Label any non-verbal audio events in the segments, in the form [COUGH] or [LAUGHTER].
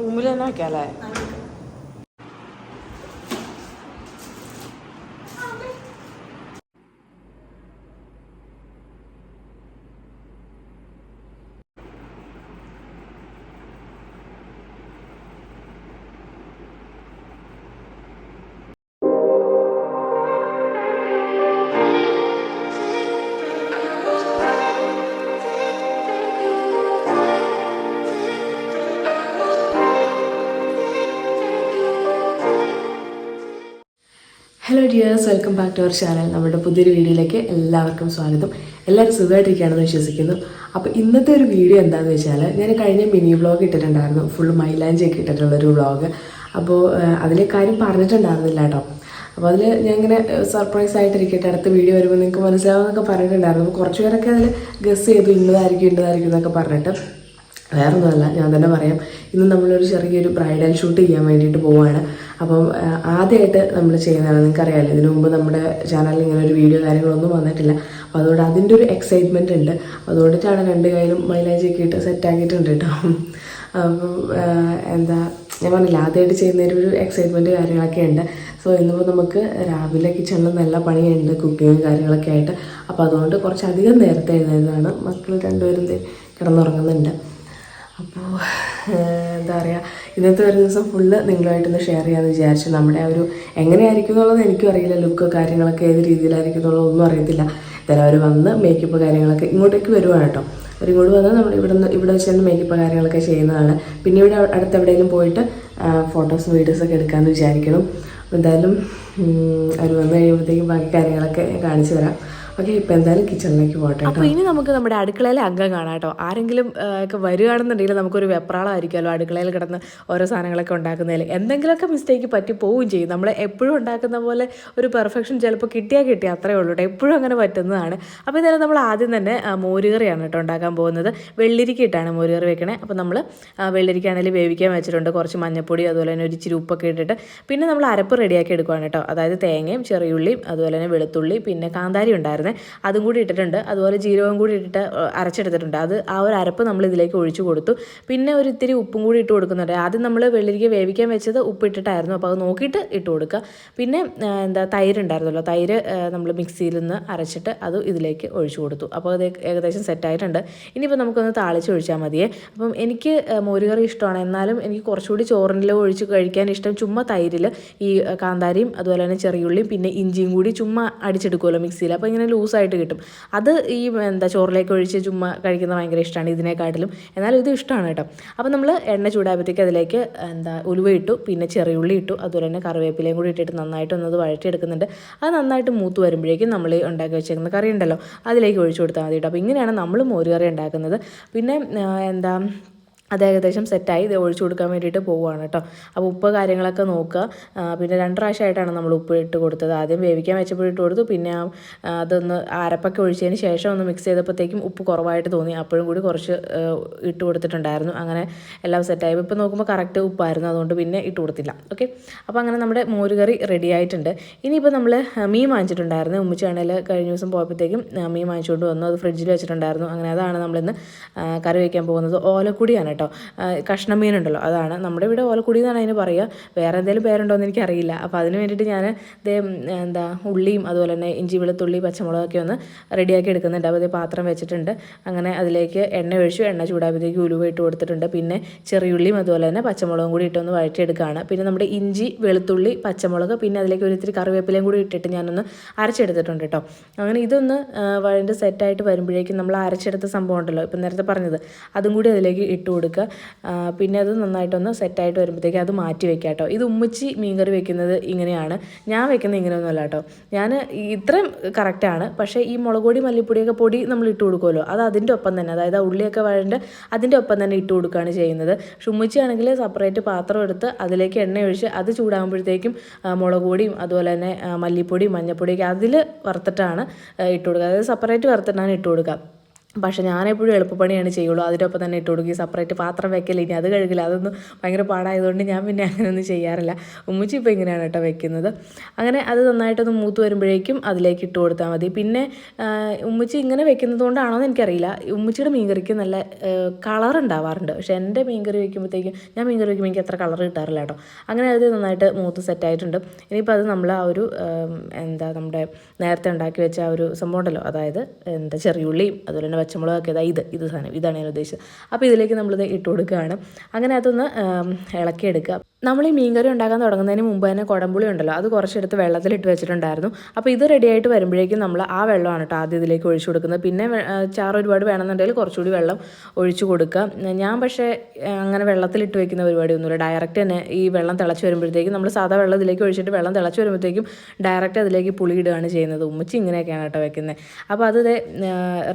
റൂമിൽ തന്നെ വെക്കാല്ലേ hello dears welcome back to our channel നമ്മുടെ പുതിയൊരു വീഡിയോയിലേക്ക് എല്ലാവർക്കും സ്വാഗതം. എല്ലാവരും സുഖമായിട്ടിരിക്കുകയാണെന്ന് വിശ്വസിക്കുന്നു. അപ്പോൾ ഇന്നത്തെ ഒരു വീഡിയോ എന്താണെന്ന് വെച്ചാൽ ഞാൻ കഴിഞ്ഞ മിനി വ്ളോഗ് ഇട്ടിട്ടുണ്ടായിരുന്നു. ഫുൾ മൈലാഞ്ചിയൊക്കെ ഇട്ടിട്ടുള്ളൊരു വ്ളോഗ് അപ്പോൾ അതിലെ കാര്യം പറഞ്ഞിട്ടുണ്ടായിരുന്നില്ല കേട്ടോ. അപ്പോൾ അതിൽ ഞാൻ ഇങ്ങനെ സർപ്രൈസ് ആയിട്ടിരിക്കട്ടെ അടുത്ത വീഡിയോ വരുമ്പോൾ നിങ്ങൾക്ക് മനസ്സിലാവുമെന്നൊക്കെ പറഞ്ഞിട്ടുണ്ടായിരുന്നു. അപ്പോൾ കുറച്ച് പേരൊക്കെ അതിൽ ഗസ് ചെയ്തു ഇന്നതായിരിക്കും ഇന്നതായിരിക്കും എന്നൊക്കെ പറഞ്ഞിട്ട്. വേറൊന്നുമല്ല ഞാൻ തന്നെ പറയാം. ഇന്ന് നമ്മളൊരു ചെറിയൊരു ബ്രൈഡൽ ഷൂട്ട് ചെയ്യാൻ വേണ്ടിയിട്ട് പോവുകയാണ് അപ്പം ആദ്യമായിട്ട് നമ്മൾ ചെയ്യുന്നതാണ് നിങ്ങൾക്കറിയാമല്ലോ ഇതിനു മുമ്പ് നമ്മുടെ ചാനലിൽ ഇങ്ങനെ ഒരു വീഡിയോ കാര്യങ്ങളൊന്നും വന്നിട്ടില്ല. അപ്പോൾ അതുകൊണ്ട് അതിന്റെ ഒരു എക്സൈറ്റ്മെന്റ് ഉണ്ട്. അതുകൊണ്ടിട്ടാണ് രണ്ട് കയ്യിലും മൈലേജൊക്കെ ഇട്ട് സെറ്റാക്കിയിട്ടുണ്ട് കേട്ടോ. അപ്പം എന്താ ഞാൻ പറഞ്ഞില്ല ആദ്യമായിട്ട് ചെയ്യുന്നതിന്റെ ഒരു എക്സൈറ്റ്മെന്റ് കാര്യങ്ങളൊക്കെ ഉണ്ട്. സോ ഇന്നിപ്പോൾ നമുക്ക് രാവിലെ കിച്ചണിൽ നല്ല പണിയുണ്ട് കുക്കിങ്ങും കാര്യങ്ങളൊക്കെ ആയിട്ട്. അപ്പോൾ അതുകൊണ്ട് കുറച്ചധികം നേരത്തെ എഴുന്നേതാണ് മക്കൾ രണ്ടുപേരും കിടന്നുറങ്ങുന്നുണ്ട്. അപ്പോൾ എന്താ പറയുക ഇന്നത്തെ ഒരു ദിവസം ഫുള്ള് നിങ്ങളുമായിട്ടൊന്ന് ഷെയർ ചെയ്യാമെന്ന് വിചാരിച്ചു. നമ്മുടെ ആ ഒരു എങ്ങനെയായിരിക്കും എന്നുള്ളത് എനിക്കും അറിയില്ല. ലുക്ക് കാര്യങ്ങളൊക്കെ ഏത് രീതിയിലായിരിക്കും എന്നുള്ളത് ഒന്നും അറിയത്തില്ല. എന്തായാലും അവർ വന്ന് മേക്കപ്പ് കാര്യങ്ങളൊക്കെ ഇങ്ങോട്ടേക്ക് വരുവാണ് കേട്ടോ അവർ ഇങ്ങോട്ട് വന്ന് നമ്മൾ ഇവിടെ നിന്ന് ഇവിടെ വെച്ച് മേക്കപ്പ് കാര്യങ്ങളൊക്കെ ചെയ്യുന്നതാണ്. പിന്നെ ഇവിടെ അടുത്ത് എവിടെയെങ്കിലും പോയിട്ട് ഫോട്ടോസും വീഡിയോസൊക്കെ എടുക്കാമെന്ന് വിചാരിക്കണം. എന്തായാലും അവർ വന്ന് കഴിയുമ്പോഴത്തേക്കും ബാക്കി കാര്യങ്ങളൊക്കെ കാണിച്ചു തരാം. ഓക്കെ ഇപ്പോൾ എന്തായാലും കിച്ചണിലേക്ക് പോകട്ടെ അപ്പോൾ ഇനി നമുക്ക് നമ്മുടെ അടുക്കളയിലെ അംഗം കാണാട്ടോ കേട്ടോ. ആരെങ്കിലും ഒക്കെ വരികയാണെന്നുണ്ടെങ്കിൽ നമുക്കൊരു വെപ്രാളമായിരിക്കുമല്ലോ അടുക്കളയിൽ കിടന്ന് ഓരോ സാധനങ്ങളൊക്കെ ഉണ്ടാക്കുന്നതിൽ. എന്തെങ്കിലുമൊക്കെ മിസ്റ്റേക്ക് പറ്റി പോവുകയും ചെയ്യും. നമ്മൾ എപ്പോഴും ഉണ്ടാക്കുന്ന പോലെ ഒരു പെർഫെക്ഷൻ ചിലപ്പോൾ കിട്ടിയാൽ കിട്ടിയാൽ അത്രേ ഉള്ളൂ കേട്ടോ. എപ്പോഴും അങ്ങനെ പറ്റുന്നതാണ്. അപ്പോൾ എന്തായാലും നമ്മൾ ആദ്യം തന്നെ മോരുകറിയാണ് കേട്ടോ ഉണ്ടാക്കാൻ പോകുന്നത്. വെള്ളിരിക്ക ഇട്ടാണ് മോരുകറി വെക്കണേ. അപ്പോൾ നമ്മൾ വെള്ളിരിക്കാണെങ്കിൽ വേവിക്കാൻ വെച്ചിട്ടുണ്ട്. കുറച്ച് മഞ്ഞപ്പൊടി അതുപോലെ തന്നെ ഒരു ഇച്ചിരി ഉപ്പൊക്കെ ഇട്ടിട്ട് പിന്നെ നമ്മൾ അരപ്പ് റെഡിയാക്കി എടുക്കുകയാണ് കേട്ടോ. അതായത് തേങ്ങയും ചെറിയുള്ളിയും അതുപോലെ തന്നെ വെളുത്തുള്ളി പിന്നെ കാന്താരി ഉണ്ടായിരുന്നേ. അതും കൂടി ഇട്ടിട്ടുണ്ട്. അതുപോലെ ജീരകം കൂടി ഇട്ടിട്ട് അരച്ചെടുത്തിട്ടുണ്ട്. അത് ആ ഒരു അരപ്പ് നമ്മൾ ഇതിലേക്ക് ഒഴിച്ചു കൊടുത്തു. പിന്നെ ഒരു ഇത്തിരി ഉപ്പും കൂടി ഇട്ട് കൊടുക്കുന്നുണ്ട്. ആദ്യം നമ്മൾ വെള്ളരിക്ക വേവിക്കാൻ വെച്ചത് ഉപ്പ് ഇട്ടിട്ടായിരുന്നു അപ്പോൾ അത് നോക്കിയിട്ട് ഇട്ട് കൊടുക്കുക. പിന്നെ എന്താ തൈര് ഉണ്ടായിരുന്നല്ലോ. തൈര് നമ്മൾ മിക്സിയിൽ നിന്ന് അരച്ചിട്ട് അത് ഇതിലേക്ക് ഒഴിച്ചു കൊടുത്തു. അപ്പോൾ അത് ഏകദേശം സെറ്റായിട്ടുണ്ട് ഇനിയിപ്പോൾ നമുക്കൊന്ന് താളിച്ച് ഒഴിച്ചാൽ മതിയേ. അപ്പം എനിക്ക് മോരുകറി ഇഷ്ടമാണ്. എന്നാലും എനിക്ക് കുറച്ചുകൂടി ചോറിനിൽ ഒഴിച്ച് കഴിക്കാൻ ഇഷ്ടം ചുമ്മാ തൈരിൽ ഈ കാന്താരിയും അതുപോലെ തന്നെ ചെറിയുള്ളിയും പിന്നെ ഇഞ്ചിയും കൂടി ചുമ്മാ അടിച്ചെടുക്കുമല്ലോ മിക്സിയിൽ. അപ്പോൾ ഇങ്ങനെ ലൂസായിട്ട് കിട്ടും. അത് ഈ എന്താ ചോറിലേക്ക് ഒഴിച്ച് ചുമ്മാ കഴിക്കുന്നത് ഭയങ്കര ഇഷ്ടമാണ് ഇതിനെക്കാട്ടിലും. എന്നാലും ഇത് ഇഷ്ടമാണ് കേട്ടോ. അപ്പോൾ നമ്മൾ എണ്ണ ചൂടായപ്പോഴത്തേക്ക് അതിലേക്ക് എന്താ ഉലുവ ഇട്ടു പിന്നെ ചെറിയുള്ളി ഇട്ടു അതുപോലെ തന്നെ കറിവേപ്പിലയും കൂടി ഇട്ടിട്ട് നന്നായിട്ട് ഒന്നത് വഴറ്റിയെടുക്കുന്നുണ്ട്. അത് നന്നായിട്ട് മൂത്ത് വരുമ്പോഴേക്കും നമ്മൾ ഉണ്ടാക്കി വെച്ചേക്കുന്ന കറി ഉണ്ടല്ലോ അതിലേക്ക് ഒഴിച്ചു കൊടുത്താൽ മതി കേട്ടോ. അപ്പോൾ ഇങ്ങനെയാണ് നമ്മൾ മോരുകറി ഉണ്ടാക്കുന്നത്. പിന്നെ എന്താ അത് ഏകദേശം സെറ്റായി ഇത് ഒഴിച്ചു കൊടുക്കാൻ വേണ്ടിയിട്ട് പോവുകയാണ് കേട്ടോ. അപ്പോൾ ഉപ്പ് കാര്യങ്ങളൊക്കെ നോക്കുക. പിന്നെ രണ്ട് പ്രാവശ്യമായിട്ടാണ് നമ്മൾ ഉപ്പ് ഇട്ട് കൊടുത്തത്. ആദ്യം വേവിക്കാൻ വെച്ചപ്പോൾ ഇട്ട് കൊടുത്തു. പിന്നെ അതൊന്ന് അരപ്പൊക്കെ ഒഴിച്ചതിന് ശേഷം ഒന്ന് മിക്സ് ചെയ്തപ്പോഴത്തേക്കും ഉപ്പ് കുറവായിട്ട് തോന്നി. അപ്പോഴും കൂടി കുറച്ച് ഇട്ട് കൊടുത്തിട്ടുണ്ടായിരുന്നു. അങ്ങനെ എല്ലാം സെറ്റായി ഇപ്പോൾ നോക്കുമ്പോൾ കറക്റ്റ് ഉപ്പായിരുന്നു. അതുകൊണ്ട് പിന്നെ ഇട്ട് കൊടുത്തില്ല. ഓക്കെ അപ്പോൾ അങ്ങനെ നമ്മുടെ മോരുകറി റെഡി ആയിട്ടുണ്ട്. ഇനിയിപ്പോൾ നമ്മൾ മീൻ വാങ്ങിച്ചിട്ടുണ്ടായിരുന്നു. ഉമ്മിച്ചാണേൽ കഴിഞ്ഞ ദിവസം പോയപ്പോഴത്തേക്കും മീൻ വാങ്ങിച്ചുകൊണ്ട് വന്നു. അത് ഫ്രിഡ്ജിൽ വെച്ചിട്ടുണ്ടായിരുന്നു. അങ്ങനെ അതാണ് നമ്മളിന്ന് കറി വയ്ക്കാൻ പോകുന്നത്. ഓലക്കുടിയാണ് കേട്ടോ. കഷ്ണം മീനുണ്ടല്ലോ അതാണ്. നമ്മുടെ ഇവിടെ ഓലക്കുടി എന്നാണ് അതിന് പറയുക. വേറെ എന്തെങ്കിലും പേരുണ്ടോ എന്ന് എനിക്കറിയില്ല. അപ്പോൾ അതിന് വേണ്ടിയിട്ട് ഞാൻ ഇതേ എന്താ ഉള്ളിയും അതുപോലെ തന്നെ ഇഞ്ചി വെളുത്തുള്ളി പച്ചമുളകൊക്കെ ഒന്ന് റെഡിയാക്കി എടുക്കുന്നുണ്ട്. അപ്പോൾ ഇതേ പാത്രം വെച്ചിട്ടുണ്ട്. അങ്ങനെ അതിലേക്ക് എണ്ണ ഒഴിച്ചു. എണ്ണ ചൂടാകുമ്പോഴത്തേക്ക് ഉലുവ ഇട്ട് കൊടുത്തിട്ടുണ്ട്. പിന്നെ ചെറിയുള്ളിയും അതുപോലെ തന്നെ പച്ചമുളകും കൂടി ഇട്ടൊന്ന് വഴറ്റിയെടുക്കുകയാണ്. പിന്നെ നമ്മുടെ ഇഞ്ചി വെളുത്തുള്ളി പച്ചമുളക് പിന്നെ അതിലേക്ക് ഒരു ഇത്തിരി കറിവേപ്പിലയും കൂടി ഇട്ടിട്ട് ഞാനൊന്ന് അരച്ചെടുത്തിട്ടുണ്ട് കേട്ടോ. അങ്ങനെ ഇതൊന്ന് വഴണ്ട് സെറ്റായിട്ട് വരുമ്പോഴേക്കും നമ്മൾ അരച്ചെടുത്ത സംഭവം ഉണ്ടല്ലോ ഇപ്പം നേരത്തെ പറഞ്ഞത്. അതും കൂടി അതിലേക്ക് ഇട്ട് ആ, പിന്നെ അത് നന്നായിട്ടൊന്ന് സെറ്റായിട്ട് വരുമ്പോഴത്തേക്ക് അത് മാറ്റി വെക്കുക കേട്ടോ. ഇത് ഉമ്മച്ചി മീൻകറി വെക്കുന്നത് ഇങ്ങനെയാണ്. ഞാൻ വെക്കുന്നത് ഇങ്ങനെയൊന്നുമല്ല കേട്ടോ. ഞാൻ ഇത്രയും കറക്റ്റാണ് പക്ഷേ ഈ മുളക് പൊടി മല്ലിപ്പൊടിയൊക്കെ പൊടി നമ്മൾ ഇട്ട് കൊടുക്കുമല്ലോ. അത് അതിന്റെ ഒപ്പം തന്നെ അതായത് ആ ഉള്ളിയൊക്കെ വഴണ്ട് അതിന്റെ ഒപ്പം തന്നെ ഇട്ട് കൊടുക്കുകയാണ് ചെയ്യുന്നത്. പക്ഷെ ഉമ്മച്ചിയാണെങ്കിൽ സെപ്പറേറ്റ് പാത്രം എടുത്ത് അതിലേക്ക് എണ്ണ ഒഴിച്ച് അത് ചൂടാകുമ്പോഴത്തേക്കും മുളക് പൊടിയും അതുപോലെ തന്നെ മല്ലിപ്പൊടി മല്ലിപ്പൊടിയും മഞ്ഞൾപ്പൊടിയൊക്കെ അതിൽ വറുത്തിട്ടാണ് ഇട്ട് കൊടുക്കുക. അതായത് സെപ്പറേറ്റ് വറുത്തിട്ടാണ് ഇട്ട് കൊടുക്കുക. പക്ഷേ ഞാനെപ്പോഴും എളുപ്പപ്പണിയാണ് ചെയ്യുള്ളൂ. അതിനൊപ്പം തന്നെ ഇട്ട് കൊടുക്കുക സെപ്പറേറ്റ് പാത്രം വെക്കൽ ഇനി അത് കഴുകില്ല. അതൊന്നും ഭയങ്കര പാടായതുകൊണ്ട് ഞാൻ പിന്നെ അങ്ങനെയൊന്നും ചെയ്യാറില്ല. ഉമ്മച്ചി ഇപ്പോൾ ഇങ്ങനെയാണ് കേട്ടോ വെക്കുന്നത്. അങ്ങനെ അത് നന്നായിട്ടൊന്ന് മൂത്ത് വരുമ്പോഴേക്കും അതിലേക്ക് ഇട്ട് കൊടുത്താൽ മതി. പിന്നെ ഉമ്മച്ചി ഇങ്ങനെ വെക്കുന്നത് കൊണ്ടാണോ എന്ന് എനിക്കറിയില്ല. ഉമ്മച്ചിയുടെ മീൻകറിക്ക് നല്ല കളർ ഉണ്ടാവാറുണ്ട്. പക്ഷേ എന്റെ മീൻകറി വയ്ക്കുമ്പോഴത്തേക്കും ഞാൻ മീൻകറി വയ്ക്കുമ്പോൾ എനിക്ക് അത്ര കളർ കിട്ടാറില്ല കേട്ടോ. അങ്ങനെ അത് നന്നായിട്ട് മൂത്ത് സെറ്റായിട്ടുണ്ട് ഇനിയിപ്പോൾ അത് നമ്മൾ ആ ഒരു എന്താ നമ്മുടെ നേരത്തെ ഉണ്ടാക്കി വെച്ച ആ ഒരു സംഭവം ഉണ്ടല്ലോ. അതായത് എന്താ ചെറിയുള്ളിയും അതുപോലെ തന്നെ പച്ചമുളകൊക്കെ ഇതാ ഇത് ഇത് സാധനം ഇതാണ് ഞാൻ ഉദ്ദേശിച്ചത്. അപ്പോൾ ഇതിലേക്ക് നമ്മളിത് ഇട്ട് കൊടുക്കുകയാണ്. അങ്ങനെ അതൊന്ന് ഇളക്കിയെടുക്കുക. നമ്മൾ ഈ മീൻകറി ഉണ്ടാക്കാൻ തുടങ്ങുന്നതിന് മുമ്പ് തന്നെ കുടംപുളി ഉണ്ടല്ലോ അത് കുറച്ചെടുത്ത് വെള്ളത്തിലിട്ട് വെച്ചിട്ടുണ്ടായിരുന്നു. അപ്പോൾ ഇത് റെഡി ആയിട്ട് വരുമ്പോഴേക്കും നമ്മൾ ആ വെള്ളമാണ് കേട്ടോ ആദ്യം ഇതിലേക്ക് ഒഴിച്ചു കൊടുക്കുന്നത്. പിന്നെ ചാറ് ഒരുപാട് വേണമെന്നുണ്ടെങ്കിൽ കുറച്ചുകൂടി വെള്ളം ഒഴിച്ചു കൊടുക്കുക. ഞാൻ പക്ഷേ അങ്ങനെ വെള്ളത്തിലിട്ട് വെക്കുന്ന പരിപാടിയൊന്നുമില്ല ഡയറക്റ്റ് തന്നെ ഈ വെള്ളം തിളച്ച് വരുമ്പോഴത്തേക്കും നമ്മൾ സാധാ വെള്ളം ഇതിലേക്ക് ഒഴിച്ചിട്ട് വെള്ളം തിളച്ച് വരുമ്പോഴത്തേക്കും ഡയറക്റ്റ് അതിലേക്ക് പുളി ഇടുകയാണ് ചെയ്യുന്നത്. ഉമ്മച്ചി ഇങ്ങനെയൊക്കെയാണ് കേട്ടോ വെക്കുന്നത് അപ്പോൾ അത്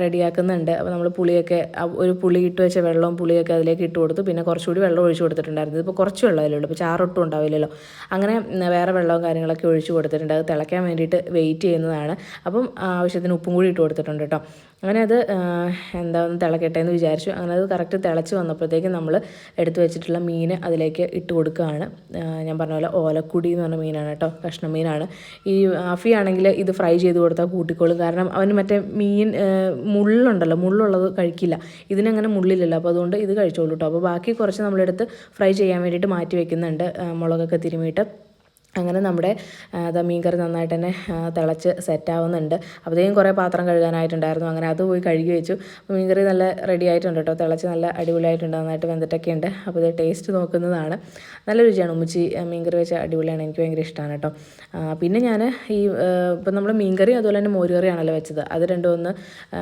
റെഡിയാക്കുന്നുണ്ട് അപ്പോൾ നമ്മൾ പുളിയൊക്കെ ഒരു പുളി ഇട്ട് വെച്ച വെള്ളവും പുളിയൊക്കെ അതിലേക്ക് ഇട്ട് കൊടുത്തു. പിന്നെ കുറച്ചുകൂടി വെള്ളം ഒഴിച്ചു കൊടുത്തിട്ടുണ്ടായിരുന്നു. ഇപ്പോൾ കുറച്ച് വെള്ളമല്ലേ ഇപ്പോൾ ചാറൊട്ടും ഉണ്ടാവില്ലല്ലോ. അങ്ങനെ വേറെ വെള്ളവും കാര്യങ്ങളൊക്കെ ഒഴിച്ച് കൊടുത്തിട്ടുണ്ട്. അത് തിളയ്ക്കാൻ വേണ്ടിയിട്ട് വെയിറ്റ് ചെയ്യുന്നതാണ്. അപ്പം ആവശ്യത്തിന് ഉപ്പും കൂടി ഇട്ട് കൊടുത്തിട്ടുണ്ട് കേട്ടോ. അങ്ങനെ അത് എന്താ ഒന്ന് തിളക്കട്ടെ എന്ന് വിചാരിച്ചു. അങ്ങനെ അത് കറക്റ്റ് തിളച്ച് വന്നപ്പോഴത്തേക്കും നമ്മൾ എടുത്തു വെച്ചിട്ടുള്ള മീൻ അതിലേക്ക് ഇട്ട് കൊടുക്കുകയാണ്. ഞാൻ പറഞ്ഞ പോലെ ഓലക്കുടി എന്ന് പറഞ്ഞ മീനാണ് കേട്ടോ കഷ്ണം മീനാണ്. ഈ ആഫി ആണെങ്കിൽ ഇത് ഫ്രൈ ചെയ്ത് കൊടുത്താൽ കൂട്ടിക്കോളും. കാരണം അവന് മറ്റേ മീൻ മുള്ളുണ്ടല്ലോ മുള്ളുള്ളത് കഴിക്കില്ല. ഇതിനങ്ങനെ മുള്ളില്ലല്ലോ അപ്പോൾ അതുകൊണ്ട് ഇത് കഴിച്ചോളൂ കേട്ടോ. അപ്പോൾ ബാക്കി കുറച്ച് നമ്മളെടുത്ത് ഫ്രൈ ചെയ്യാൻ വേണ്ടിയിട്ട് മാറ്റി വെക്കുന്നുണ്ട് മുളകൊക്കെ തിരുമിയിട്ട്. അങ്ങനെ നമ്മുടെ അതാ മീൻ മീൻകറി നന്നായിട്ട് തന്നെ തിളച്ച് സെറ്റാവുന്നുണ്ട് അപ്പോഴത്തേക്കും കുറേ പാത്രം കഴുകാനായിട്ടുണ്ടായിരുന്നു. അങ്ങനെ അത് പോയി കഴുകി വെച്ചു. അപ്പോൾ മീൻകറി നല്ല റെഡി ആയിട്ടുണ്ട് കേട്ടോ. തിളച്ച് നല്ല അടിപൊളിയായിട്ടുണ്ട്. നന്നായിട്ട് വെന്തിട്ടൊക്കെ ഉണ്ട്. അപ്പോൾ ഇത് ടേസ്റ്റ് നോക്കുന്നതാണ്. നല്ല രുചിയാണ് ഉമ്മച്ചി മീൻ മീൻകറി വെച്ച അടിപൊളിയാണ്. എനിക്ക് ഭയങ്കര ഇഷ്ടമാണ് കേട്ടോ. പിന്നെ ഞാൻ ഈ ഇപ്പം നമ്മൾ മീൻകറി അതുപോലെ തന്നെ മോരുകറിയാണല്ലോ വെച്ചത്. അത് രണ്ടും ഒന്ന്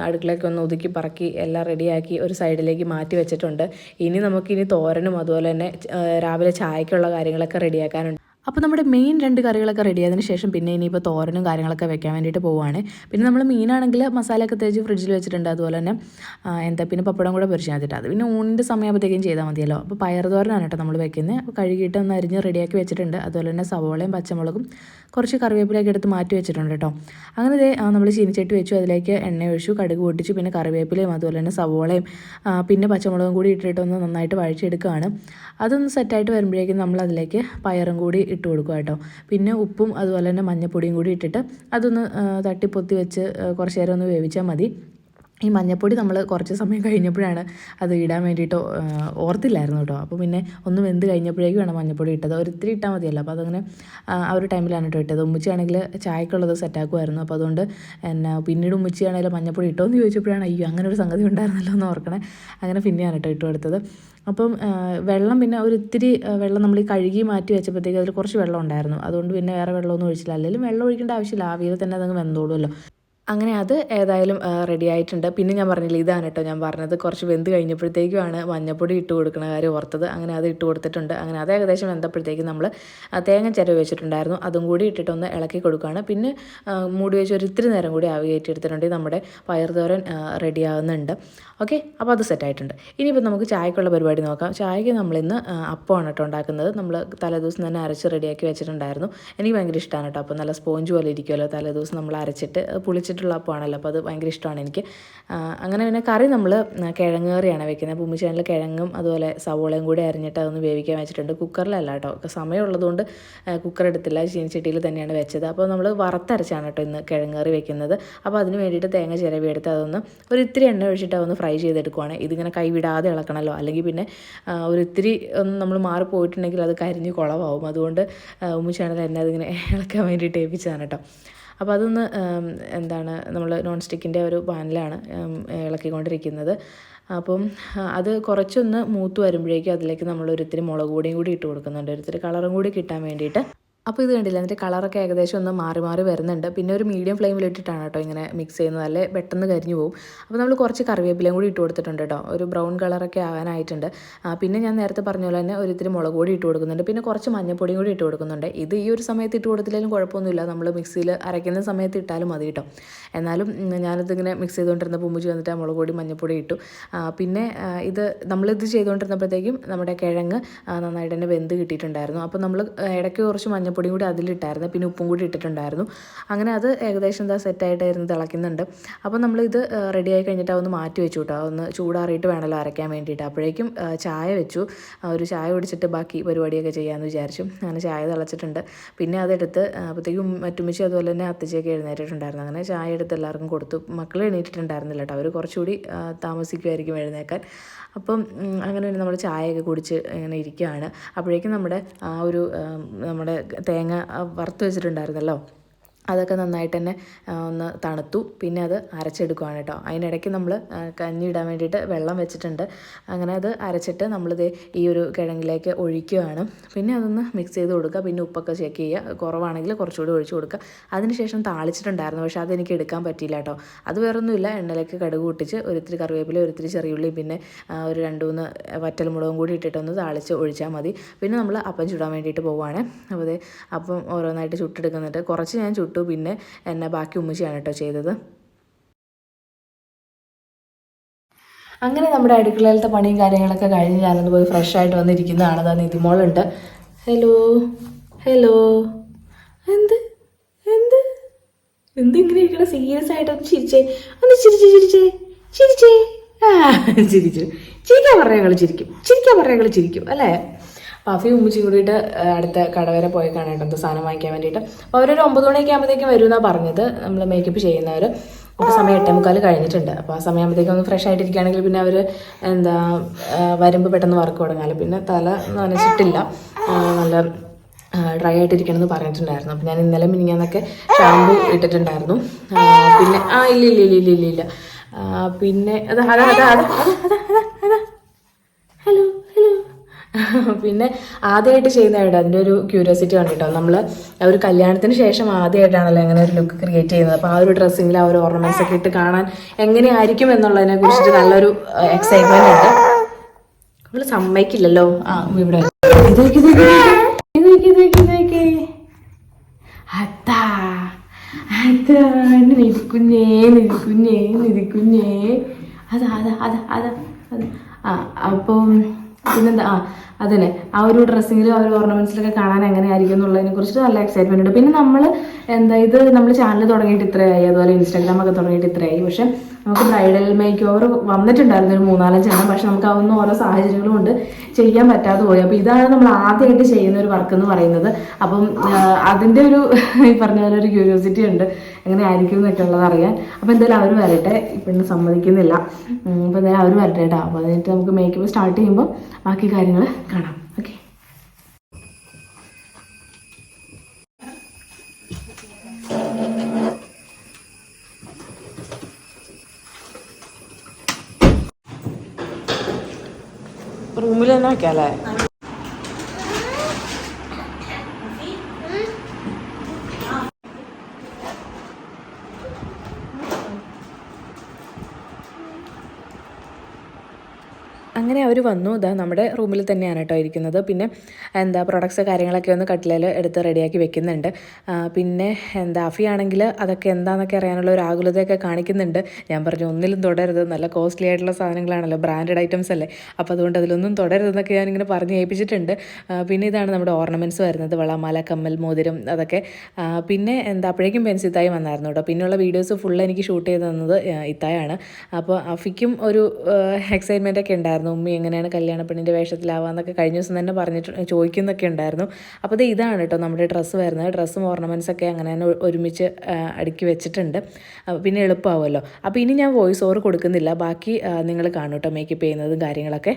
അടുക്കളയൊക്കെ ഒന്ന് ഒതുക്കി പറക്കി എല്ലാം റെഡിയാക്കി ഒരു സൈഡിലേക്ക് മാറ്റി വെച്ചിട്ടുണ്ട്. ഇനി നമുക്കിനി തോരനും അതുപോലെ തന്നെ രാവിലെ ചായക്കുള്ള കാര്യങ്ങളൊക്കെ റെഡിയാക്കാനുണ്ട് അപ്പോൾ നമ്മുടെ മെയിൻ രണ്ട് കറികളൊക്കെ റെഡി ആയതിനു ശേഷം പിന്നെ ഇനിയിപ്പോൾ തോരനും കാര്യങ്ങളൊക്കെ വെക്കാൻ വേണ്ടിയിട്ട് പോവുകയാണ് പിന്നെ നമ്മൾ മീനാണെങ്കിൽ മസാലയൊക്കെ തേച്ച് ഫ്രിഡ്ജിൽ വെച്ചിട്ടുണ്ട്. അതുപോലെ തന്നെ എന്താ പിന്നെ പപ്പടം കൂടെ പൊരിച്ചാൽ മതിട്ട് അത് പിന്നെ ഊണിന്റെ സമയമാകുമ്പോഴത്തേക്കും ചെയ്താൽ മതിയല്ലോ. അപ്പോൾ പയർ തോരനാണ് കേട്ടോ നമ്മൾ വെക്കുന്നത് അപ്പോൾ കഴുകിയിട്ട് ഒന്ന് അരിഞ്ഞ് റെഡിയാക്കി വെച്ചിട്ടുണ്ട്. അതുപോലെ തന്നെ സവോളയും പച്ചമുളകും കുറച്ച് കറിവേപ്പിലൊക്കെ എടുത്ത് മാറ്റി വെച്ചിട്ടുണ്ട് കേട്ടോ അങ്ങനെ ഇതേ നമ്മൾ ചീനിച്ചട്ടി വെച്ചു. അതിലേക്ക് എണ്ണ ഒഴിച്ചു കടുക് പൊട്ടിച്ചു പിന്നെ കറിവേപ്പിലയും അതുപോലെ തന്നെ സവോളയും പിന്നെ പച്ചമുളകും കൂടി ഇട്ടിട്ടൊന്ന് നന്നായിട്ട് വഴച്ചെടുക്കുകയാണ് അതൊന്ന് സെറ്റായിട്ട് വരുമ്പോഴേക്കും നമ്മൾ അതിലേക്ക് പയറും കൂടി ഇട്ട് കൊടുക്കുക കേട്ടോ. പിന്നെ ഉപ്പും അതുപോലെ തന്നെ മഞ്ഞൾപ്പൊടിയും കൂടി ഇട്ടിട്ട് അതൊന്ന് തട്ടിപ്പൊത്തി വെച്ച് കുറച്ച് നേരം ഒന്ന് വേവിച്ചാൽ മതി. ഈ മഞ്ഞപ്പൊടി നമ്മൾ കുറച്ച് സമയം കഴിഞ്ഞപ്പോഴാണ് അത് ഇടാൻ വേണ്ടിയിട്ട് ഓർത്തില്ലായിരുന്നു കേട്ടോ. അപ്പോൾ പിന്നെ ഒന്ന് വെന്ത് കഴിഞ്ഞപ്പോഴേക്കും വേണം മഞ്ഞപ്പൊടി ഇട്ടത്. ഒരിത്തിരി ഇട്ടാൽ മതിയല്ലോ. അപ്പോൾ അതങ്ങനെ ആ ഒരു ടൈമിലാണ് കേട്ടോ ഇട്ടത്. ഉമ്മച്ചിയാണെങ്കിൽ ചായക്കുള്ളത് സെറ്റാക്കുമായിരുന്നു അപ്പോൾ അതുകൊണ്ട് എന്നാ പിന്നീട് ഉമ്മച്ചിയാണെങ്കിലും മഞ്ഞപ്പൊടി ഇട്ടോ എന്ന് ചോദിച്ചപ്പോഴാണ് അയ്യോ അങ്ങനെ ഒരു സംഗതി ഉണ്ടായിരുന്നല്ലോ എന്ന് ഓർക്കണേ. അങ്ങനെ പിന്നെയാണ് കേട്ടോ ഇട്ട് കൊടുത്തത്. അപ്പം വെള്ളം പിന്നെ ഒരു ഇത്തിരി വെള്ളം നമ്മൾ ഈ കഴുകി മാറ്റി വെച്ചപ്പോഴത്തേക്ക് അതിൽ കുറച്ച് വെള്ളം ഉണ്ടായിരുന്നു. അതുകൊണ്ട് പിന്നെ വേറെ വെള്ളമൊന്നും ഒഴിച്ചില്ല. അല്ലെങ്കിൽ വെള്ളം ഒഴിക്കേണ്ട ആവശ്യമില്ല. ആവിയിൽ തന്നെ അതങ്ങ് വെന്തോളുമല്ലോ. അങ്ങനെ അത് ഏതായാലും റെഡി ആയിട്ടുണ്ട്. പിന്നെ ഞാൻ പറഞ്ഞില്ല ഇതാണ് കേട്ടോ ഞാൻ പറഞ്ഞത്. കുറച്ച് വെന്ത് കഴിഞ്ഞപ്പോഴത്തേക്കുമാണ് മഞ്ഞപ്പൊടി ഇട്ട് കൊടുക്കണ കാര്യം ഓർത്തത്. അങ്ങനെ അത് ഇട്ട് കൊടുത്തിട്ടുണ്ട്. അങ്ങനെ അത് ഏകദേശം വെന്തപ്പോഴത്തേക്കും നമ്മൾ തേങ്ങ ചിരവ് വെച്ചിട്ടുണ്ടായിരുന്നു. അതും കൂടി ഇട്ടിട്ടൊന്ന് ഇളക്കി കൊടുക്കുകയാണ്. പിന്നെ മൂടി വെച്ച് ഒരു ഇത്തിരി നേരം കൂടി ആവി കയറ്റിയെടുത്തിട്ടുണ്ടെങ്കിൽ നമ്മുടെ പയർ തോരൻ റെഡി ആവുന്നുണ്ട്. ഓക്കെ? അപ്പോൾ അത് സെറ്റായിട്ടുണ്ട് ഇനിയിപ്പോൾ നമുക്ക് ചായക്കുള്ള പരിപാടി നോക്കാം. ചായക്ക് നമ്മളിന്ന് അപ്പമാണ് കേട്ടോ ഉണ്ടാക്കുന്നത്. നമ്മൾ തലേദിവസം തന്നെ അരച്ച് റെഡിയാക്കി വെച്ചിട്ടുണ്ടായിരുന്നു. എനിക്ക് ഭയങ്കര ഇഷ്ടമാണ് കേട്ടോ അപ്പോൾ നല്ല സ്പോഞ്ച് പോലെ ഇരിക്കുമല്ലോ തലേദിവസം നമ്മൾ അരച്ചിട്ട് അത് പുളിച്ചിട്ടുള്ള അപ്പമാണല്ലോ അപ്പോൾ അത് ഭയങ്കര ഇഷ്ടമാണ് എനിക്ക്. അങ്ങനെ പിന്നെ കറി നമ്മൾ കിഴങ്ങ് കറിയാണ് വെക്കുന്നത്. ഭൂമി ഉമ്മിച്ചാനിൽ കിഴങ്ങും അതുപോലെ സവോളയും കൂടി അരിഞ്ഞിട്ട് അതൊന്ന് വേവിക്കാൻ വെച്ചിട്ടുണ്ട്. കുക്കറിലല്ല കേട്ടോ സമയമുള്ളതുകൊണ്ട് കുക്കർ എടുത്തില്ല ചീനിച്ചട്ടിയിൽ തന്നെയാണ് വെച്ചത്. അപ്പോൾ നമ്മൾ വറുത്തരച്ചാണ് കേട്ടോ ഇന്ന് കിഴങ്ങ് കറി വെക്കുന്നത്. അപ്പോൾ അതിന് വേണ്ടിയിട്ട് തേങ്ങ ചിരവി എടുത്ത് അതൊന്ന് ഒരു ഇത്തിരി എണ്ണ ഒഴിച്ചിട്ട് അതൊന്ന് ഫ്രൈ ചെയ്തെടുക്കുവാണ്. ഇതിങ്ങനെ കൈവിടാതെ ഇളക്കണമല്ലോ അല്ലെങ്കിൽ പിന്നെ ഒരു ഇത്തിരി ഒന്ന് നമ്മൾ മാറിപ്പോയിട്ടുണ്ടെങ്കിൽ അത് കരിഞ്ഞ് കുളമാവും അതുകൊണ്ട് ഉമ്മിച്ചാണ് എന്നെ അതിങ്ങനെ ഇളക്കാൻ വേണ്ടിയിട്ട് ഏൽപ്പിച്ചതാണ് കേട്ടോ. അപ്പോൾ അതൊന്ന് എന്താണ് നമ്മൾ നോൺ സ്റ്റിക്കിന്റെ ഒരു പാനിലാണ് ഇളക്കിക്കൊണ്ടിരിക്കുന്നത്. അപ്പം അത് കുറച്ചൊന്ന് മൂത്ത് വരുമ്പോഴേക്കും അതിലേക്ക് നമ്മൾ ഒരിത്തിരി മുളക് പൊടിയും കൂടി ഇട്ട് കൊടുക്കുന്നുണ്ട്. ഒരിത്തിരി കളറും കൂടി കിട്ടാൻ വേണ്ടിയിട്ട്. അപ്പോൾ ഇത് കണ്ടില്ല? അതിന്റെ കളറൊക്കെ ഏകദേശം ഒന്ന് മാറി മാറി വരുന്നുണ്ട്. പിന്നെ ഒരു മീഡിയം ഫ്ലെയിമിൽ ഇട്ടിട്ടാണ് കേട്ടോ ഇങ്ങനെ മിക്സ് ചെയ്യുന്നത്. അല്ലേ പെട്ടെന്ന് കരിഞ്ഞു പോകും അപ്പോൾ നമ്മൾ കുറച്ച് കറിവേപ്പിലയും കൂടി ഇട്ട് കൊടുത്തിട്ടുണ്ട് കേട്ടോ. ഒരു ബ്രൗൺ കളറൊക്കെ ആവാനായിട്ടുണ്ട്. പിന്നെ ഞാൻ നേരത്തെ പറഞ്ഞ പോലെ തന്നെ ഒരു ഇത്തിരി മുളക് പൊടി ഇട്ട് കൊടുക്കുന്നുണ്ട്. പിന്നെ കുറച്ച് മഞ്ഞപ്പൊടിയും കൂടി ഇട്ട് കൊടുക്കുന്നുണ്ട്. ഇത് ഈ ഒരു സമയത്ത് ഇട്ട് കൊടുത്തില്ലെങ്കിലും കുഴപ്പമൊന്നുമില്ല. നമ്മൾ മിക്സിയിൽ അരയ്ക്കുന്ന സമയത്ത് ഇട്ടാലും മതി കേട്ടോ. എന്നാലും ഞാനിത് ഞാനിതിങ്ങനെ മിക്സ് ചെയ്തുകൊണ്ടിരുന്ന ഉമ്മിച്ച് വന്നിട്ട് ആ മുളക് പൊടി മഞ്ഞപ്പൊടി ഇട്ടു. പിന്നെ ഇത് നമ്മളിത് ചെയ്തുകൊണ്ടിരുന്നപ്പോഴത്തേക്കും നമ്മുടെ കിഴങ്ങ് നന്നായിട്ട് തന്നെ വെന്ത് കിട്ടിയിട്ടുണ്ടായിരുന്നു. അപ്പോൾ നമ്മൾ ഇടയ്ക്ക് കുറച്ച് മഞ്ഞൾപ്പൊടി മഞ്ഞപ്പൊടിയും കൂടി അതിലിട്ടായിരുന്നു. പിന്നെ ഉപ്പും കൂടി ഇട്ടിട്ടുണ്ടായിരുന്നു. അങ്ങനെ അത് ഏകദേശം എന്താ സെറ്റായിട്ടായിരുന്നു തിളയ്ക്കുന്നുണ്ട്. അപ്പോൾ നമ്മളിത് റെഡി ആയി കഴിഞ്ഞിട്ട് അതൊന്ന് മാറ്റി വെച്ചു കേട്ടോ ഒന്ന് ചൂടാറിയിട്ട് വേണമല്ലോ അരയ്ക്കാൻ വേണ്ടിയിട്ട്. അപ്പോഴേക്കും ചായ വെച്ചു. ഒരു ചായ കുടിച്ചിട്ട് ബാക്കി പരിപാടിയൊക്കെ ചെയ്യാമെന്ന് വിചാരിച്ചു. അങ്ങനെ ചായ തിളച്ചിട്ടുണ്ട്. പിന്നെ അതെടുത്ത് അപ്പോഴത്തേക്കും മറ്റുമിച്ചി അതുപോലെ തന്നെ അത്തച്ചയൊക്കെ എഴുന്നേറ്റിട്ടുണ്ടായിരുന്നു. അങ്ങനെ ചായ എടുത്ത് എല്ലാവർക്കും കൊടുത്തു. മക്കൾ എണീറ്റിട്ടുണ്ടായിരുന്നില്ല കേട്ടോ അവർ കുറച്ചുകൂടി താമസിക്കുമായിരിക്കും എഴുന്നേക്കാൻ. അപ്പം അങ്ങനെ നമ്മൾ ചായയൊക്കെ കുടിച്ച് ഇങ്ങനെ ഇരിക്കുകയാണ് അപ്പോഴേക്കും നമ്മുടെ ആ ഒരു നമ്മുടെ തേങ്ങ വറുത്ത് വെച്ചിട്ടുണ്ടായിരുന്നല്ലോ? അതൊക്കെ നന്നായിട്ട് തന്നെ ഒന്ന് തണുത്തു. പിന്നെ അത് അരച്ചെടുക്കുകയാണ് കേട്ടോ. അതിനിടയ്ക്ക് നമ്മൾ കഞ്ഞി ഇടാൻ വേണ്ടിയിട്ട് വെള്ളം വെച്ചിട്ടുണ്ട്. അങ്ങനെ അത് അരച്ചിട്ട് നമ്മളിത് ഈ ഒരു കിഴങ്ങിലേക്ക് ഒഴിക്കുകയാണ്. പിന്നെ അതൊന്ന് മിക്സ് ചെയ്ത് കൊടുക്കുക. പിന്നെ ഉപ്പൊക്കെ ചെക്ക് ചെയ്യുക. കുറവാണെങ്കിൽ കുറച്ചുകൂടി ഒഴിച്ചു കൊടുക്കുക. അതിനുശേഷം താളിച്ചിട്ടുണ്ടായിരുന്നു. പക്ഷേ അതെനിക്ക് എടുക്കാൻ പറ്റിയില്ല കേട്ടോ. അത് വേറൊന്നുമില്ല. എണ്ണയിലേക്ക് കടുക് പൊട്ടിച്ച് ഒരിത്തിരി കറിവേപ്പില ഒരിത്തിരി ചെറിയുള്ളി പിന്നെ ഒരു രണ്ട് മൂന്ന് വറ്റൽമുളകും കൂടി ഇട്ടിട്ടൊന്ന് താളിച്ച് ഒഴിച്ചാൽ മതി. പിന്നെ നമ്മൾ അപ്പം ചുടാൻ വേണ്ടിയിട്ട് പോവുകയാണ് അപ്പോൾ അപ്പം ഓരോന്നായിട്ട് ചുട്ടെടുക്കുന്നുണ്ട്. കുറച്ച് ഞാൻ ചുട്ടു പിന്നെ എന്നെ ബാക്കി ഉമ്മച്ചിയാണ് കേട്ടോ ചെയ്തത്. അങ്ങനെ നമ്മുടെ അടുക്കളയിലത്തെ പണിയും കാര്യങ്ങളൊക്കെ കഴിഞ്ഞ് ഞാനൊന്ന് പോയി ഫ്രഷ് ആയിട്ട് വന്നിരിക്കുന്നതാണ്. അതാ നിതിമോളുണ്ട്. ഹലോ ഹലോ എന്ത്? എന്ത്? എന്ത് ഇങ്ങനെ ഇരിക്കണം? സീരിയസ് ആയിട്ട് ഒന്ന് ചിരിച്ചേ. ഒന്ന് ചിരിച്ച് ചിരിച്ചേ. ചിരിച്ചേ. ആ ചിരിച്ചു. ചിരിക്കാൻ പറയാൾ ചിരിക്കും. ചിരിക്കാൻ പറയാൾ ചിരിക്കും. ചിരിക്കും അപ്പോൾ അഫി ഉമ്മച്ചി കൂടിയിട്ട് അടുത്ത കട വരെ പോയി കാണാട്ടോ എന്ത് സാധനം വാങ്ങിക്കാൻ വേണ്ടിയിട്ട്. അപ്പോൾ അവരൊരു ഒമ്പത് മണിയൊക്കെ ആകുമ്പോഴത്തേക്കും വരുമെന്നാണ് പറഞ്ഞത്. നമ്മൾ മേക്കപ്പ് ചെയ്യുന്നവർ അപ്പോൾ സമയം എട്ടേ മുക്കാൽ കഴിഞ്ഞിട്ടുണ്ട്. അപ്പോൾ ആ സമയമാകുമ്പോഴത്തേക്കും ഒന്ന് ഫ്രഷ് ആയിട്ടിരിക്കുകയാണെങ്കിൽ പിന്നെ അവർ എന്താ വരുമ്പോൾ പെട്ടെന്ന് വർക്ക് തുടങ്ങാൽ. പിന്നെ തല നനച്ചിട്ടില്ല. നല്ല ഡ്രൈ ആയിട്ടിരിക്കണമെന്ന് പറഞ്ഞിട്ടുണ്ടായിരുന്നു. അപ്പോൾ ഞാൻ ഇന്നലെ മിനിങ്ങാന്നൊക്കെ ഷാമ്പു ഇട്ടിട്ടുണ്ടായിരുന്നു. പിന്നെ ആ ഇല്ല ഇല്ല ഇല്ല ഇല്ല ഇല്ല ഇല്ല. പിന്നെ അതാ അതാ അതാ അതാ അതാ അതാ. [LAUGHS] പിന്നെ ആദ്യമായിട്ട് ചെയ്യുന്നതായിട്ട് അതിന്റെ ഒരു ക്യൂരിയോസിറ്റി കണ്ടിട്ടോ? നമ്മൾ ഒരു കല്യാണത്തിന് ശേഷം ആദ്യമായിട്ടാണല്ലോ അങ്ങനെ ഒരു ലുക്ക് ക്രിയേറ്റ് ചെയ്യുന്നത്. അപ്പോൾ ആ ഒരു ഡ്രസ്സിങ്ങിൽ ആ ഒരു ഓർണമെന്റ്സ് ഒക്കെ ഇട്ട് കാണാൻ എങ്ങനെയായിരിക്കും എന്നുള്ളതിനെ കുറിച്ചിട്ട് നല്ലൊരു എക്സൈറ്റ്മെന്റ് ഉണ്ട്. നമ്മൾ സമ്മതിക്കില്ലല്ലോ. ആ ഇവിടെ. അപ്പം പിന്നെന്താ? ആ അതന്നെ. ആ ഒരു ഡ്രസ്സിങ്ങിലും ആ ഒരു ഓർണമെന്റ്സിലൊക്കെ കാണാൻ എങ്ങനെയായിരിക്കും എന്നുള്ളതിനെ കുറിച്ചിട്ട് നല്ല എക്സൈറ്റ്മെന്റ് ഉണ്ട്. പിന്നെ നമ്മൾ എന്താ ഇത് നമ്മൾ ചാനൽ തുടങ്ങിയിട്ട് ഇത്രയായി. അതുപോലെ ഇൻസ്റ്റാഗ്രാം ഒക്കെ തുടങ്ങിയിട്ട് ഇത്രയായി. പക്ഷെ നമുക്ക് ബ്രൈഡൽ മേക്ക് ഓവർ വന്നിട്ടുണ്ടായിരുന്നു ഒരു മൂന്നാലഞ്ച് എണ്ണം പക്ഷെ നമുക്ക് അതൊന്നും ഓരോ സാഹചര്യങ്ങളും കൊണ്ട് ചെയ്യാൻ പറ്റാതെ പോയി. അപ്പോൾ ഇതാണ് നമ്മൾ ആദ്യമായിട്ട് ചെയ്യുന്ന ഒരു വർക്ക് എന്ന് പറയുന്നത്. അപ്പം അതിന്റെ ഒരു [LAUGHS] ഈ പറഞ്ഞ പോലെ ഒരു ക്യൂരിയോസിറ്റി ഉണ്ട്. എങ്ങനെ ആയിരിക്കും എന്നൊക്കെ ഉള്ളത് അറിയാൻ. അപ്പോൾ എന്തായാലും അവർ വരട്ടെ. ഇപ്പം സമ്മതിക്കുന്നില്ല. അപ്പോൾ എന്തായാലും അവർ വരട്ടെ കേട്ടോ. അപ്പോൾ അതിനായിട്ട് നമുക്ക് മേക്കപ്പ് സ്റ്റാർട്ട് ചെയ്യുമ്പോൾ ബാക്കി കാര്യങ്ങൾ കാണാം. ഓക്കെ റൂമിൽ തന്നെ വയ്ക്കാം അല്ലേ അങ്ങനെ അവർ വന്നു. ഇതാ നമ്മുടെ റൂമിൽ തന്നെയാണ് കേട്ടോ ഇരിക്കുന്നത്. പിന്നെ എന്താ പ്രൊഡക്ട്സ് കാര്യങ്ങളൊക്കെ ഒന്ന് കട്ടിലേൽ എടുത്ത് റെഡിയാക്കി വെക്കുന്നുണ്ട്. പിന്നെ എന്താ ആണെങ്കിൽ അതൊക്കെ എന്താണെന്നൊക്കെ അറിയാനുള്ള ഒരു ആകുലതയൊക്കെ കാണിക്കുന്നുണ്ട്. ഞാൻ പറഞ്ഞു ഒന്നിലും തുടരുത്. നല്ല കോസ്റ്റ്ലി ആയിട്ടുള്ള സാധനങ്ങളാണല്ലോ. ബ്രാൻഡഡ് ഐറ്റംസ് അല്ലേ. അപ്പോൾ അതുകൊണ്ട് അതിലൊന്നും തുടരുതെന്നൊക്കെ ഞാനിങ്ങനെ പറഞ്ഞ് ഏൽപ്പിച്ചിട്ടുണ്ട്. പിന്നെ ഇതാണ് നമ്മുടെ ഓർണമെന്റ്സ് വരുന്നത്. വളമാല കമ്മൽ മോതിരം അതൊക്കെ. പിന്നെ എന്താ അപ്പോഴേക്കും പെൻസിത്തായി വന്നായിരുന്നു കേട്ടോ. പിന്നെയുള്ള വീഡിയോസ് ഫുള്ള് എനിക്ക് ഷൂട്ട് ചെയ്ത് തന്നത് ഇത്തായാണ്. അപ്പോൾ അഫിക്കും ഒരു എക്സൈറ്റ്മെന്റ് ഒക്കെ ഉണ്ടായിരുന്നു. ഉമ്മി എങ്ങനെയാണ് കല്യാണ പെണ്ണിന്റെ വേഷത്തിലാവാന്നൊക്കെ കഴിഞ്ഞ ദിവസം തന്നെ പറഞ്ഞിട്ട് ചോദിക്കുന്നൊക്കെ ഉണ്ടായിരുന്നു. അപ്പോൾ ഇത് ഇതാണ് കേട്ടോ നമ്മുടെ ഡ്രസ്സ് വരുന്നത്. ഡ്രസ്സും ഓർണമെൻസൊക്കെ അങ്ങനെ തന്നെ ഒരുമിച്ച് അടുക്കി വെച്ചിട്ടുണ്ട്. പിന്നെ എളുപ്പമാവുമല്ലോ. അപ്പോൾ ഇനി ഞാൻ വോയിസ് ഓവർ കൊടുക്കുന്നില്ല. ബാക്കി നിങ്ങൾ കാണും കേട്ടോ മേക്കപ്പ് ചെയ്യുന്നതും കാര്യങ്ങളൊക്കെ.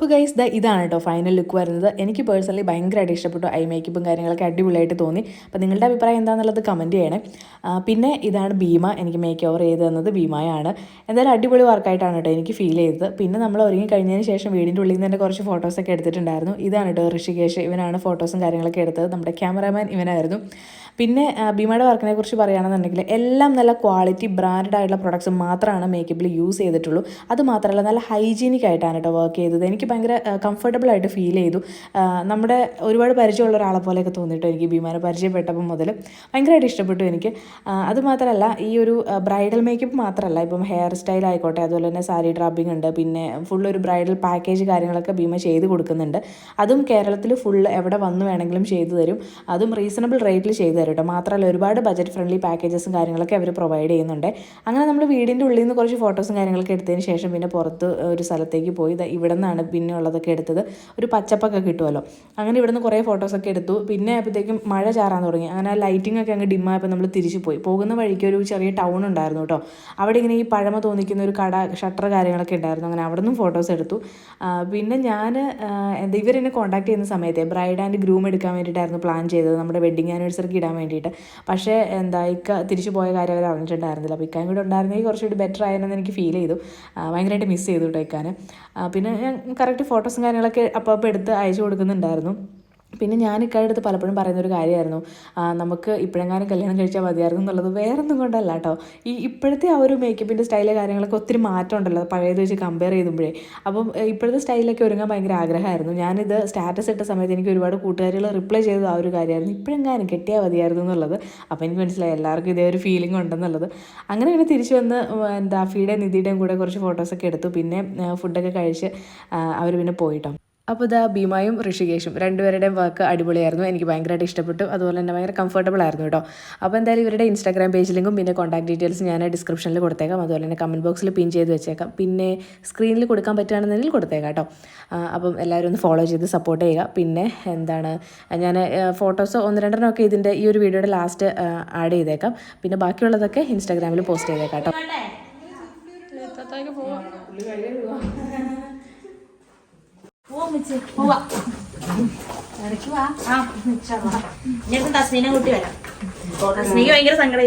അപ്പോൾ ഗൈസ് ദ ഇതാണ് കേട്ടോ ഫൈനൽ ലുക്ക് വരുന്നത്. എനിക്ക് പേഴ്സണലി ഭയങ്കരമായിട്ട് ഇഷ്ടപ്പെട്ടു ഐ മേക്കപ്പും കാര്യങ്ങളൊക്കെ അടിപൊളിയായിട്ട് തോന്നി. അപ്പോൾ നിങ്ങളുടെ അഭിപ്രായം എന്താണെന്നുള്ളത് കമന്റ് ചെയ്യണേ. പിന്നെ ഇതാണ് ഭീമ. എനിക്ക് മേക്ക് ഓവർ ചെയ്ത് തന്നത് ഭീമയാണ്. എന്തായാലും അടിപൊളി വർക്കായിട്ടാണ് കേട്ടോ എനിക്ക് ഫീൽ ചെയ്തത്. പിന്നെ നമ്മൾ ഒരുങ്ങി കഴിഞ്ഞതിന് ശേഷം വീടിന്റെ ഉള്ളിൽ നിന്ന് തന്നെ കുറച്ച് ഫോട്ടോസൊക്കെ എടുത്തിട്ടുണ്ടായിരുന്നു. ഇതാണ് കേട്ടോ ഋഷികേഷ് ഇവനാണ് ഫോട്ടോസും കാര്യങ്ങളൊക്കെ എടുത്തത്. നമ്മുടെ ക്യാമറാമാൻ ഇവനായിരുന്നു. പിന്നെ ഭീമയുടെ വർക്കിനെ കുറിച്ച് പറയുകയാണെന്നുണ്ടെങ്കിൽ എല്ലാം നല്ല ക്വാളിറ്റി ബ്രാൻഡ് ആയിട്ടുള്ള പ്രൊഡക്ട്സ് മാത്രമാണ് മേക്കപ്പിൽ യൂസ് ചെയ്തിട്ടുള്ളൂ. അത് മാത്രമല്ല നല്ല ഹൈജീനിക് ആയിട്ടാണ് കേട്ടോ വർക്ക് ചെയ്തത്. എനിക്ക് ഭയങ്കര കംഫർട്ടബിൾ ആയിട്ട് ഫീൽ ചെയ്തു. നമ്മുടെ ഒരുപാട് പരിചയമുള്ള ഒരാളെ പോലെയൊക്കെ തോന്നിയിട്ടോ എനിക്ക് ഭീമാനെ പരിചയപ്പെട്ടപ്പോൾ മുതൽ ഭയങ്കരമായിട്ട് ഇഷ്ടപ്പെട്ടു എനിക്ക്. അതുമാത്രമല്ല അത് മാത്രമല്ല ഈ ഒരു ബ്രൈഡൽ മേക്കപ്പ് മാത്രമല്ല ഇപ്പം ഹെയർ സ്റ്റൈൽ ആയിക്കോട്ടെ അതുപോലെ തന്നെ സാരി ഡ്രാപ്പിംഗ് ഉണ്ട് പിന്നെ ഫുൾ ഒരു ബ്രൈഡൽ പാക്കേജ് കാര്യങ്ങളൊക്കെ ഭീമ ചെയ്ത് കൊടുക്കുന്നുണ്ട്. അതും കേരളത്തിൽ ഫുൾ എവിടെ വന്നു വേണമെങ്കിലും ചെയ്തു തരും. അതും റീസണബിൾ റേറ്റിൽ ചെയ്തു തരും മാത്രമല്ല ഒരുപാട് ബജറ്റ് ഫ്രണ്ട്ലി പാക്കേജസും കാര്യങ്ങളൊക്കെ അവർ പ്രൊവൈഡ് ചെയ്യുന്നുണ്ട്. അങ്ങനെ നമ്മൾ വീടിന്റെ ഉള്ളിൽ നിന്ന് കുറച്ച് ഫോട്ടോസും കാര്യങ്ങളൊക്കെ എടുത്തതിന് ശേഷം പിന്നെ പുറത്ത് ഒരു സ്ഥലത്തേക്ക് പോയി. ഇവിടെ നിന്നാണ് പിന്നെ ഉള്ളതൊക്കെ എടുത്തത്. ഒരു പച്ചപ്പൊക്കെ കിട്ടുമല്ലോ അങ്ങനെ ഇവിടെ നിന്ന് കുറേ ഫോട്ടോസൊക്കെ എടുത്തു. പിന്നെ ആയപ്പോഴത്തേക്കും മഴ ചാറാൻ തുടങ്ങി. അങ്ങനെ ലൈറ്റിംഗ് ഒക്കെ അങ്ങ് ഡിമ്മായപ്പോൾ നമ്മൾ തിരിച്ചു പോയി. പോകുന്ന വഴിക്ക് ഒരു ചെറിയ ടൗൺ ഉണ്ടായിരുന്നു കേട്ടോ. അവിടെ ഇങ്ങനെ ഈ പഴമ തോന്നിക്കുന്ന ഒരു കട ഷട്ടർ കാര്യങ്ങളൊക്കെ ഉണ്ടായിരുന്നു. അങ്ങനെ അവിടെ നിന്നും ഫോട്ടോസ് എടുത്തു പിന്നെ ഞാൻ എന്താ ഇവരെന്നെ കോൺടാക്ട് ചെയ്യുന്ന സമയത്തെ ബ്രൈഡ് ആൻഡ് ഗ്രൂം എടുക്കാൻ വേണ്ടിയിട്ടായിരുന്നു പ്ലാൻ ചെയ്തത്. നമ്മുടെ വെഡിങ് ആനിവേഴ്സറിക്ക് ഇടാൻ വേണ്ടിയിട്ട്. പക്ഷേ എന്താ ഇക്ക തിരിച്ചു പോയ കാര്യം അവർ അറിഞ്ഞിട്ടുണ്ടായിരുന്നില്ല. അപ്പോൾ ഇക്കായും കൂടെ ഉണ്ടായിരുന്നെങ്കിൽ കുറച്ചുകൂടി ബെറ്റർ ആയെന്ന് എനിക്ക് ഫീൽ ചെയ്തു. ഭയങ്കരമായിട്ട് മിസ് ചെയ്തു കേട്ടോ ഇക്കാന്. പിന്നെ ഞാൻ കറക്റ്റ് ഫോട്ടോസും കാര്യങ്ങളൊക്കെ അപ്പോൾ അപ്പോൾ എടുത്ത് അയച്ചു കൊടുക്കുന്നുണ്ടായിരുന്നു. പിന്നെ ഞാൻ ഇക്കാടുത്ത് പലപ്പോഴും പറയുന്ന ഒരു കാര്യമായിരുന്നു നമുക്ക് ഇപ്പോഴെങ്ങാനും കല്യാണം കഴിച്ചാൽ മതിയായിരുന്നു എന്നുള്ളത് വേറൊന്നും കൊണ്ടല്ല കേട്ടോ ഈ ഇപ്പോഴത്തെ ആ ഒരു മേക്കപ്പിന്റെ സ്റ്റൈൽ കാര്യങ്ങളൊക്കെ ഒത്തിരി മാറ്റം ഉണ്ടല്ലോ പഴയത് വെച്ച് കമ്പയർ ചെയ്തുമ്പോഴേ. അപ്പം ഇപ്പോഴത്തെ സ്റ്റൈലിലൊക്കെ ഒരുങ്ങാൻ ഭയങ്കര ആഗ്രഹമായിരുന്നു. ഞാനിത് സ്റ്റാറ്റസ് ഇട്ട സമയത്ത് എനിക്ക് ഒരുപാട് കൂട്ടുകാരികൾ റിപ്ലൈ ചെയ്തത് ആ ഒരു കാര്യമായിരുന്നു. ഇപ്പോഴെങ്ങാനും കെട്ടിയാൽ മതിയായിരുന്നു എന്നുള്ളത്. അപ്പോൾ എനിക്ക് മനസ്സിലായി. എല്ലാവർക്കും ഇതേ ഒരു ഫീലിംഗ് ഉണ്ടെന്നുള്ളത്. അങ്ങനെ പിന്നെ തിരിച്ചു വന്ന് എന്താ ഫീയുടെയും നിധിയുടെയും കൂടെ കുറച്ച് ഫോട്ടോസൊക്കെ എടുത്തു. പിന്നെ ഫുഡൊക്കെ കഴിച്ച് അവർ പിന്നെ പോയിട്ടോ അപ്പോൾ ഇതാ ഭീമായും ഋഷികേഷും രണ്ടുപേരുടെയും വർക്ക് അടിപൊളിയായിരുന്നു. എനിക്ക് ഭയങ്കരമായിട്ട് ഇഷ്ടപ്പെട്ടു. അതുപോലെ തന്നെ ഭയങ്കര കംഫർട്ടബിൾ ആയിരുന്നു കേട്ടോ. അപ്പോൾ എന്തായാലും ഇവരുടെ ഇൻസ്റ്റാഗ്രാം പേജ് ലിങ്കും പിന്നെ കോൺടാക്ട് ഡീറ്റെയിൽസ് ഞാൻ ഡിസ്ക്രിപ്ഷനിൽ കൊടുത്തേക്കാം. അതുപോലെ തന്നെ കമന്റ് ബോക്സിൽ പിൻ ചെയ്ത് വെച്ചേക്കാം. പിന്നെ സ്ക്രീനിൽ കൊടുക്കാൻ പറ്റുകയാണെന്നുണ്ടെങ്കിൽ കൊടുത്തേക്കാം കേട്ടോ. അപ്പം എല്ലാവരും ഒന്ന് ഫോളോ ചെയ്ത് സപ്പോർട്ട് ചെയ്യുക. പിന്നെ എന്താണ് ഞാൻ ഫോട്ടോസ് ഒന്ന് രണ്ടെണ്ണം ഒക്കെ ഇതിന്റെ ഈ ഒരു വീഡിയോയുടെ ലാസ്റ്റ് ആഡ് ചെയ്തേക്കാം. പിന്നെ ബാക്കിയുള്ളതൊക്കെ ഇൻസ്റ്റാഗ്രാമിൽ പോസ്റ്റ് ചെയ്തേക്കാം കേട്ടോ. ഞാൻ തസ്മീനെ കൂട്ടി വരാം തസ്മിക്ക് ഭയങ്കര സങ്കടം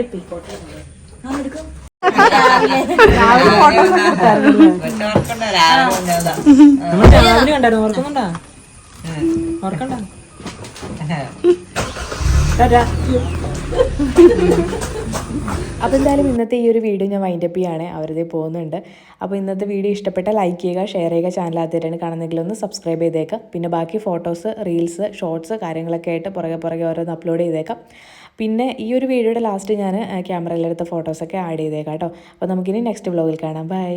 രാവിലെ കണ്ടായിരുന്നു ഓർക്കുന്നുണ്ടോ ഓർക്കണ്ട അപ്പോൾ എന്തായാലും ഇന്നത്തെ ഈ ഒരു വീഡിയോ ഞാൻ വൈൻഡ് വൈൻഡപ്പ് ചെയ്യാണ്. അവരുടെ പോകുന്നുണ്ട്. അപ്പോൾ ഇന്നത്തെ വീഡിയോ ഇഷ്ടപ്പെട്ട ലൈക്ക് ചെയ്യുക ഷെയർ ചെയ്യുക ചാനൽ ആദ്യമായിട്ടാണ് കാണുന്നെങ്കിൽ ഒന്ന് സബ്സ്ക്രൈബ് ചെയ്തേക്കാം. പിന്നെ ബാക്കി ഫോട്ടോസ് റീൽസ് ഷോർട്സ് കാര്യങ്ങളൊക്കെ ആയിട്ട് പുറകെ പുറകെ ഓരോന്ന് അപ്ലോഡ് ചെയ്തേക്കാം. പിന്നെ ഈ ഒരു വീഡിയോയുടെ ലാസ്റ്റ് ഞാൻ ക്യാമറയിലെടുത്ത ഫോട്ടോസൊക്കെ ആഡ് ചെയ്തേക്കാം കേട്ടോ. അപ്പോൾ നമുക്കിനി നെക്സ്റ്റ് വ്ലോഗിൽ കാണാം. ബൈ